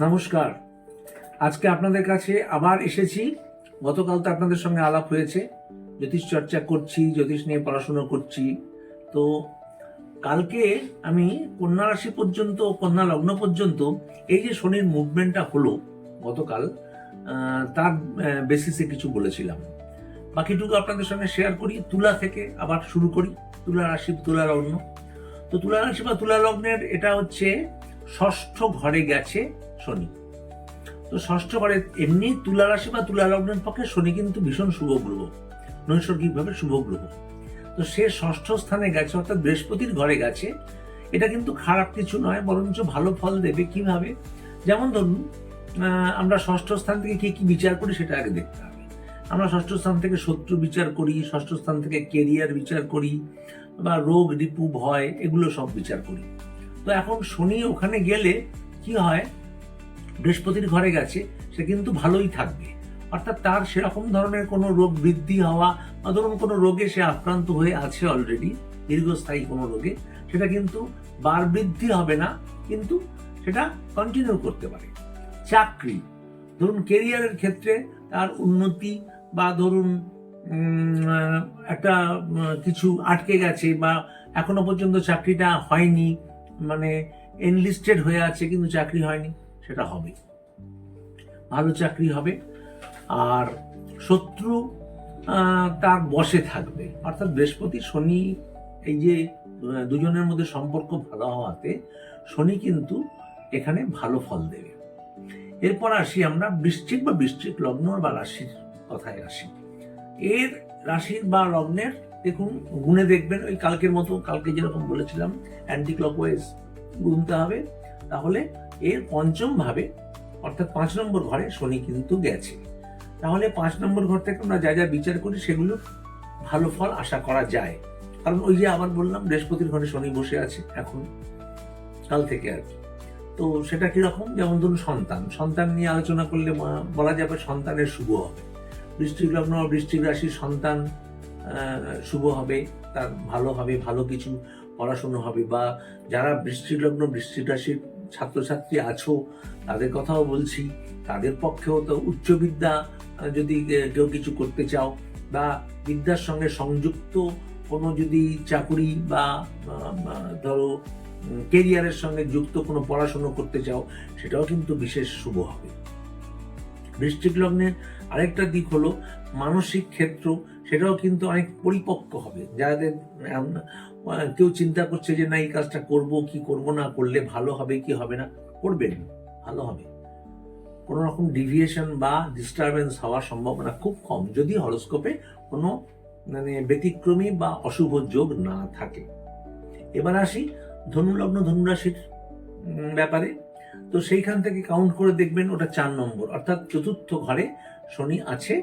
নমস্কার। আজকে আপনাদের কাছে আবার এসেছি। গতকাল তো আপনাদের সঙ্গে আলাপ হয়েছে। জ্যোতিষ চর্চা করছি, জ্যোতিষ নিয়ে পড়াশোনা করছি। তো কালকে আমি কন্যা রাশি পর্যন্ত, কন্যা লগ্ন পর্যন্ত এই যে শনির মুভমেন্টটা হলো গতকাল তার বেসিসে কিছু বলেছিলাম। বাকিটুকু আপনাদের সঙ্গে শেয়ার করি। তুলা থেকে আবার শুরু করি। তুলা রাশি, তুলা লগ্ন। তো তুলা রাশি বা তুলা লগ্নের এটা হচ্ছে ষষ্ঠ ঘরে গেছে শনি। তো ষষ্ঠ ঘরে এমনি তুলা রাশি বা তুলা লগ্নের পক্ষে শনি কিন্তু ভীষণ শুভ গ্রহ, নৈসর্গিকভাবে শুভ গ্রহ। তো সে ষষ্ঠ স্থানে গেছে, অর্থাৎ বৃহস্পতির ঘরে গেছে। এটা কিন্তু খারাপ কিছু নয়, বরঞ্চ ভালো ফল দেবে কীভাবে? যেমন ধরুন আমরা ষষ্ঠ স্থান থেকে কি কি বিচার করি সেটা আগে দেখতে হবে। আমরা ষষ্ঠ স্থান থেকে শত্রু বিচার করি, ষষ্ঠ স্থান থেকে কেরিয়ার বিচার করি, বা রোগ, রিপু, ভয়, এগুলো সব বিচার করি। তো এখন শনি ওখানে গেলে কি হয়? বৃহস্পতির ঘরে গেছে, সে কিন্তু ভালোই থাকবে। অর্থাৎ তার সেরকম ধরনের কোনো রোগ বৃদ্ধি হওয়া বা ধরুন কোনো রোগে সে আক্রান্ত হয়ে আছে অলরেডি দীর্ঘস্থায়ী কোনো রোগে, সেটা কিন্তু বার বৃদ্ধি হবে না, কিন্তু সেটা কন্টিনিউ করতে পারে। চাকরি, ধরুন কেরিয়ারের ক্ষেত্রে তার উন্নতি বা ধরুন একটা কিছু আটকে গেছে বা এখনও পর্যন্ত চাকরিটা হয়নি মানে এনলিস্টেড হয়ে আছে কিন্তু চাকরি হয়নি, সেটা হবে। ভালো চাকরি হবে। আর শত্রু তার বসে থাকবে। অর্থাৎ বৃহস্পতি, শনি, এই যে দুজনের মধ্যে সম্পর্ক ভালো হওয়াতে শনি কিন্তু এখানে ভালো ফল দেবে। এরপর আসি আমরা বৃশ্চিক বা বৃশ্চিক লগ্ন বা রাশির কথায় আসি। এর রাশির বা লগ্নের দেখুন, গুনে দেখবেন, ওই কালকের মতো, কালকে যেরকম বলেছিলাম অ্যান্টি ক্লকওয়াইজ গুনতে হবে, তাহলে এর পঞ্চম ভাবে অর্থাৎ পাঁচ নম্বর ঘরে শনি কিন্তু গেছে। তাহলে পাঁচ নম্বর ঘর থেকে আমরা যা যা বিচার করি, সেগুলো ভালো ফল আশা করা যায়। কারণ ওই যে আবার বললাম, বৃহস্পতির ঘরে শনি বসে আছে এখন, কাল থেকে আর কি। তো সেটা কীরকম? যেমন ধরুন সন্তান। সন্তান নিয়ে আলোচনা করলে বলা যাবে সন্তানের শুভ হবে। বৃষ্টিক লগ্ন বৃষ্টিক রাশির সন্তান শুভ হবে, তার ভালো হবে, ভালো কিছু পড়াশুনো হবে বা যারা বৃষ্টিক লগ্ন রাশির ছাত্রছাত্রী আছো, তাদের কথাও বলছি। তাদের পক্ষেও তো উচ্চ বিদ্যা যদি কেউ কিছু করতে চাও বা বিদ্যার সঙ্গে সংযুক্ত কোনো যদি চাকুরি বা ধরো কেরিয়ারের সঙ্গে যুক্ত কোনো পড়াশুনো করতে চাও, সেটাও কিন্তু বিশেষ শুভ হবে। বৃষ্টিক লগ্নের আরেকটা দিক হলো মানসিক ক্ষেত্র সেটাও কিন্তু অনেক পরিপক্ক হবে। যাদের কেউ চিন্তা করছে যে, না, এই কাজটা করব, কি করব না করলে ভালো হবে, কি হবে না? করবেন ভালো হবে। কোনো রকম ডিভিয়েশন বা ডিস্টারবেন্স হওয়ার সম্ভাবনা খুব কম, যদি হরস্কোপে কোনো মানে ব্যতিক্রমী বা অশুভ যোগ না থাকে। এবার আসি ধনুলগ্ন ধনুরাশির ব্যাপারে। তো সেইখান থেকে কাউন্ট করে দেখবেন ওটা চার নম্বর, অর্থাৎ চতুর্থ ঘরে শনি আছে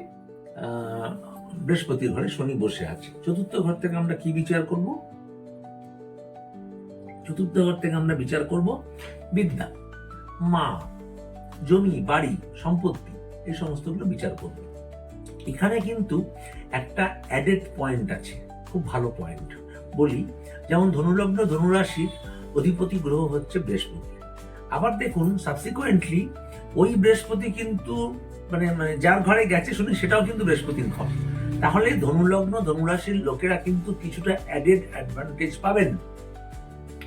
বৃহস্পতির ঘরে শনি বসে আছে। চতুর্থ ঘর থেকে আমরা কি বিচার করব? চতুর্থ ঘর থেকে আমরা বিচার করব বিদ্যা, মা, জমি, বাড়ি, সম্পত্তি, এই সমস্তগুলো বিচার করব। এখানে কিন্তু একটা অ্যাডেড পয়েন্ট আছে, খুব ভালো পয়েন্ট বলি, যেমন ধনুলগ্ন ধনুরাশির অধিপতি গ্রহ হচ্ছে বৃহস্পতি। আবার দেখুন সাবসিকুয়েন্টলি ওই বৃহস্পতি কিন্তু মানে মানে যার ঘরে গেছে শুনি, সেটাও কিন্তু বৃহস্পতির ঘর। তাহলে ধনুলগ্ন, ধনুরাশির লোকেরা কিন্তু কিছুটা অ্যাডেড অ্যাডভান্টেজ পাবেন।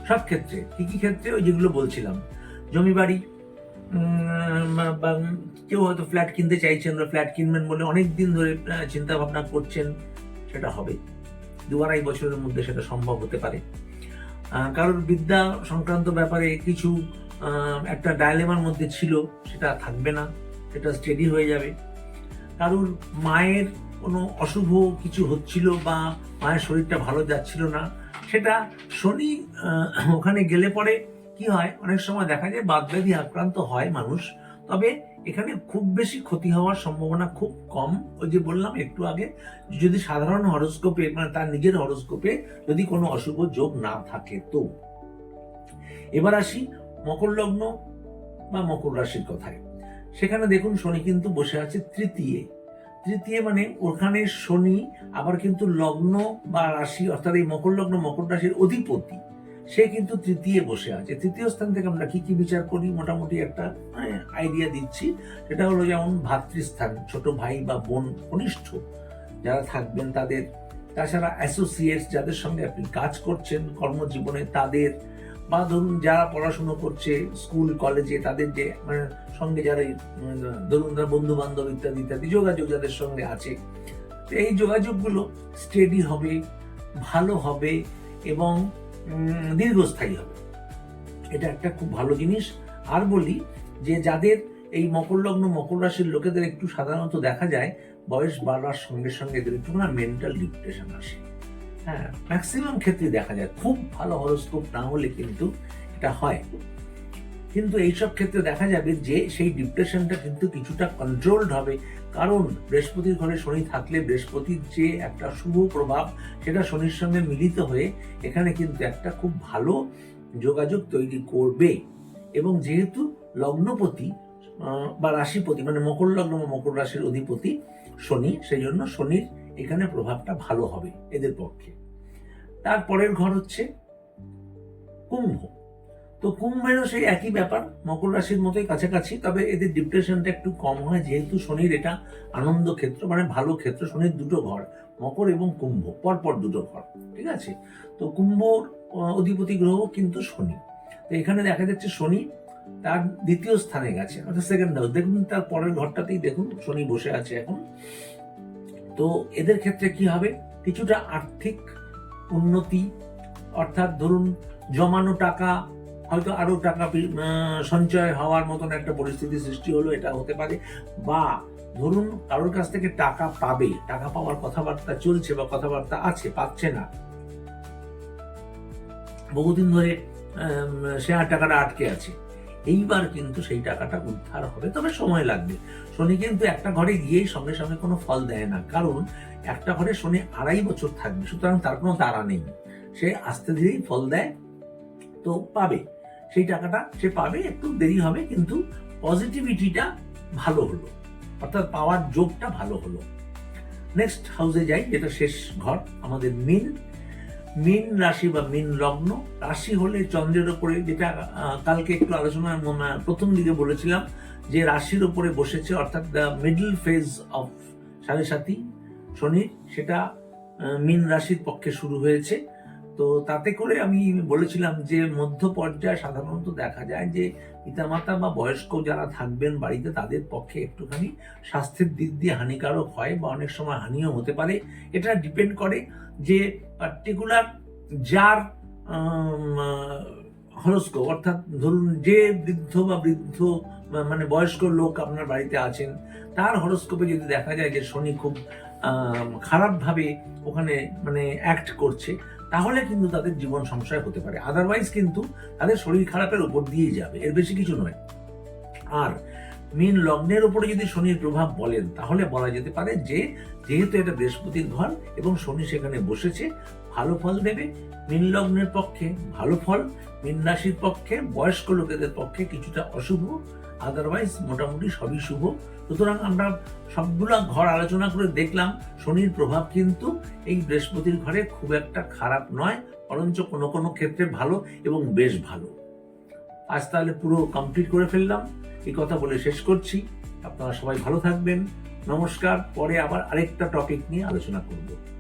সব ক্ষেত্রে, কি কি ক্ষেত্রে? ওই যেগুলো বলছিলাম। জমি বাড়ি কেউ হয়তো ফ্ল্যাট কিনতে চাইছেন বা ফ্ল্যাট কিনবেন বলে অনেক দিন ধরে চিন্তা ভাবনা করছেন, সেটা হবে। দু আড়াই বছরের মধ্যে সেটা সম্ভব হতে পারে। কারোর বিদ্যা সংক্রান্ত ব্যাপারে কিছু একটা ডায়লেমার মধ্যে ছিল, সেটা থাকবে না, সেটা স্টেডি হয়ে যাবে। কারোর মায়ের কোনো অশুভ কিছু হচ্ছিল বা মায়ের শরীরটা ভালো যাচ্ছিল না, সেটা শনি ওখানে গেলে পরে কি হয়? অনেক সময় দেখা যায় বাদব্যাধি আক্রান্ত হয় মানুষ, তবে এখানে খুব বেশি ক্ষতি হওয়ার সম্ভাবনা খুব কম। ওই যে বললাম একটু আগে, যদি সাধারণ হরস্কোপে মানে তার নিজের হরস্কোপে যদি কোনো অশুভ যোগ না থাকে তো। এবার আসি মকর লগ্ন বা মকর রাশির কথায়। সেখানে দেখুন শনি কিন্তু বসে আছে তৃতীয়। তৃতীয় মানে ওখানে শনি, আবার কিন্তু লগ্ন বা রাশি, অর্থাৎ এই মকর লগ্ন, মকর রাশির অধিপতি, সে কিন্তু তৃতীয় বসে আছে। তৃতীয় স্থান থেকে আমরা কি কি বিচার করি? মোটামুটি একটা আইডিয়া দিচ্ছি। সেটা হলো যেমন ভাতৃস্থান, ছোট ভাই বা বোন, কনিষ্ঠ যারা থাকবেন তাদের। তাছাড়া অ্যাসোসিয়েটস যাদের সঙ্গে আপনি কাজ করছেন কর্মজীবনে, তাদের বা ধরুন যারা পড়াশুনো করছে, স্কুল, কলেজে তাদের যে মানে সঙ্গে যারা ধরুন তার বন্ধু বান্ধব ইত্যাদি ইত্যাদি, যোগাযোগ যাদের সঙ্গে আছে তো এই যোগাযোগগুলো স্টেডি হবে, ভালো হবে এবং দীর্ঘস্থায়ী হবে। এটা একটা খুব ভালো জিনিস। আর বলি যে, যাদের এই মকর লগ্ন, মকর রাশির লোকেদের একটু সাধারণত দেখা যায়, বয়স বাড়ার সঙ্গে সঙ্গে এদের একটু না মেন্টাল ডিপ্রেশন আসে। হ্যাঁ ম্যাক্সিমাম ক্ষেত্রে দেখা যায় খুব ভালো হরস্কোপ না হলে কিন্তু এটা হয়। কিন্তু এইসব ক্ষেত্রে দেখা যাবে যে সেই ডিপ্রেশনটা কিন্তু কিছুটা কন্ট্রোলড হবে। কারণ বৃহস্পতির ঘরে শনি থাকলে বৃহস্পতির যে একটা শুভ প্রভাব, সেটা শনির সঙ্গে মিলিত হয়ে এখানে কিন্তু একটা খুব ভালো যোগাযোগ তৈরি করবে। এবং যেহেতু লগ্নপতি বা রাশিপতি মানে মকর লগ্ন বা মকর রাশির অধিপতি শনি, সেই জন্য শনির এখানে প্রভাবটা ভালো হবে এদের পক্ষে। তারপরের ঘর হচ্ছে কুম্ভ। তো কুম্ভেরও সেই একই ব্যাপার, মকর রাশির মতোই কাছাকাছি, তবে এদের ডিপ্রেশনটা একটু কম হয়, যেহেতু শনির এটা আনন্দ ক্ষেত্র মানে ভালো ক্ষেত্র, শনির দুটো ঘর, মকর এবং কুম্ভ, পরপর দুটো ঘর, ঠিক আছে? তো কুম্ভর অধিপতি গ্রহ কিন্তু শনি। তো এখানে দেখা যাচ্ছে শনি তার দ্বিতীয় স্থানে গেছে, অর্থাৎ সেকেন্ড হাউস দেখুন তার পরের ঘরটাতেই দেখুন, শনি বসে আছে এখন। তো এদের ক্ষেত্রে কি হবে? কিছুটা আর্থিক উন্নতি অর্থাৎ ধরুন জমানো টাকা হয়তো আরও টাকা সঞ্চয় হওয়ার মতন একটা পরিস্থিতি সৃষ্টি হলো এটা হতে পারে। বা ধরুন কারোর কাছ থেকে টাকা পাবে টাকা পাওয়ার কথাবার্তা চলছে বা কথাবার্তা আছে পাচ্ছে না। বহুদিন ধরে আম, শেয়ার টাকাটা আটকে আছে। এইবার কিন্তু সেই টাকাটা উদ্ধার হবে, তবে সময় লাগবে। শনি কিন্তু একটা ঘরে গিয়েই সঙ্গে সঙ্গে কোনো ফল দেয় না, কারণ একটা ঘরে শনি আড়াই বছর থাকবে, সুতরাং তার কোনো তাড়া নেই। সে আস্তে ধীরেই ফল দেয়, তো পাবে। সেই টাকাটা সে পাবে, একটু দেরি হবে, কিন্তু পজিটিভিটিটা ভালো হলো, অর্থাৎ পাওয়ার যোগটা ভালো হলো। নেক্সট হাউসে যাই, যেটা শেষ ঘর, আমাদের মিন মিন রাশি বা মিন লগ্ন, রাশি হলে চন্দ্রের ওপরে যেটা কালকে একটু আলোচনার প্রথম দিকে বলেছিলাম যে রাশির ওপরে বসেছে অর্থাৎ দ্য মিডল ফেজ অফ সাড়ে সাথী শনির সেটা মীন রাশির পক্ষে শুরু হয়েছে। তো তাতে করে আমি বলেছিলাম যে মধ্য পর্যায়ে সাধারণত দেখা যায় যে পিতামাতা বা বয়স্ক যারা থাকবেন বাড়িতে, তাদের পক্ষে একটুখানি স্বাস্থ্যের দিক দিয়ে হানিকারক হয় বা অনেক সময় হানিও হতে পারে। এটা ডিপেন্ড করে যে পার্টিকুলার যার হরস্কোপ অর্থাৎ ধরুন যে বৃদ্ধ বা বৃদ্ধ মানে বয়স্ক লোক আপনার বাড়িতে আছেন, তার হরস্কোপে যদি দেখা যায় যে শনি খুব খারাপভাবে ওখানে মানে অ্যাক্ট করছে তাহলে কিন্তু তাদের জীবন সংশয় হতে পারে। আদারওয়াইজ কিন্তু তাদের শরীর খারাপের উপর দিয়েই যাবে। এর বেশি কিছু নয়। আর মীন লগ্নের উপরে যদি শনির প্রভাব বলেন, তাহলে বলা যেতে পারে যে, যেহেতু এটা বৃহস্পতির ঘর এবং শনি সেখানে বসেছে, ভালো ফল দেবে। মীন লগ্নের পক্ষে ভালো ফল মীন রাশির পক্ষে বয়স্ক লোকেদের পক্ষে কিছুটা অশুভ। আদারওয়াইজ মোটামুটি সবই শুভ। সুতরাং আমরা সবগুলা ঘর আলোচনা করে দেখলাম, শনির প্রভাব কিন্তু এই বৃহস্পতির ঘরে খুব একটা খারাপ নয়, বরঞ্চ কোনো কোনো ক্ষেত্রে ভালো এবং বেশ ভালো। আজ তাহলে পুরো কমপ্লিট করে ফেললাম। এই কথা বলে শেষ করছি। আপনারা সবাই ভালো থাকবেন। নমস্কার। পরে আবার আরেকটা টপিক নিয়ে আলোচনা করব।